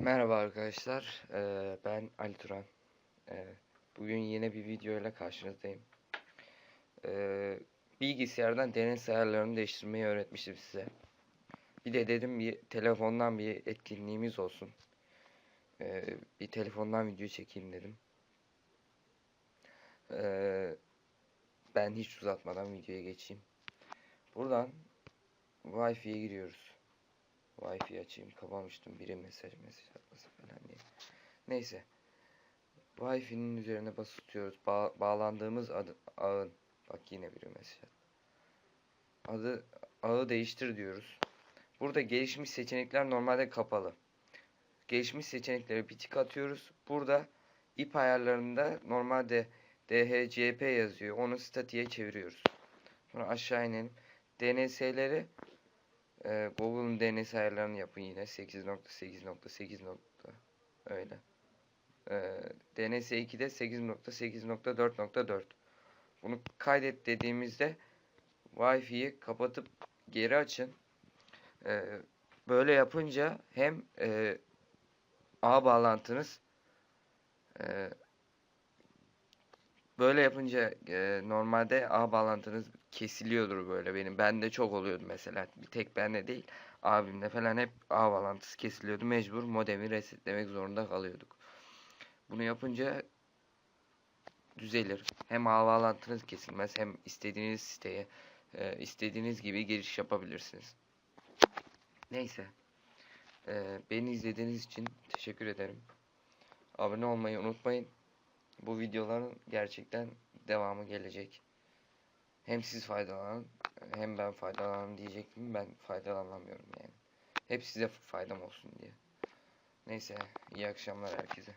Merhaba arkadaşlar, Ee, ben Ali Turan. Ee, bugün yine bir video ile karşınızdayım. Ee, bilgisayardan DNS ayarlarını değiştirmeyi öğretmiştim size. Bir de dedim bir telefondan bir etkinliğimiz olsun. Ee, bir telefondan video çekeyim dedim. Ee, ben hiç uzatmadan videoya geçeyim. Buradan Wi-Fi'ye giriyoruz. Wi-Fi açayım kapamıştım biri mesaj mesaj atması falan diye. Neyse. Wi-Fi'nin üzerine basılı tutuyoruz. Ba- bağlandığımız adı, ağın. Bak yine biri mesaj attı. Adı ağı değiştir diyoruz. Burada gelişmiş seçenekler normalde kapalı. Gelişmiş seçeneklere bir tık atıyoruz. Burada ip ayarlarında normalde DHCP yazıyor. Onu statiğe çeviriyoruz. Sonra aşağı inelim. DNS'leri ee, Google'un DNS ayarlarını yapın yine 8.8.8 nokta öyle. Ee, DNS 2'de 8.8.4.4 Bunu kaydet dediğimizde Wi-Fi'yi kapatıp geri açın. Ee, böyle yapınca hem e, ağ bağlantınız e, böyle yapınca e, normalde ağ bağlantınız kesiliyordur böyle benim. Bende çok oluyordu mesela. Bir tek bende değil. Abimde falan hep ağ bağlantısı kesiliyordu. Mecbur modemi resetlemek zorunda kalıyorduk. Bunu yapınca düzelir. Hem ağ bağlantınız kesilmez hem istediğiniz siteye e, istediğiniz gibi giriş yapabilirsiniz. Neyse. E, beni izlediğiniz için teşekkür ederim. Abone olmayı unutmayın. Bu videoların gerçekten devamı gelecek. Hem siz faydalanın hem ben faydalanın diyecektim. Ben faydalanamıyorum yani. Hep size faydam olsun diye. Neyse iyi akşamlar herkese.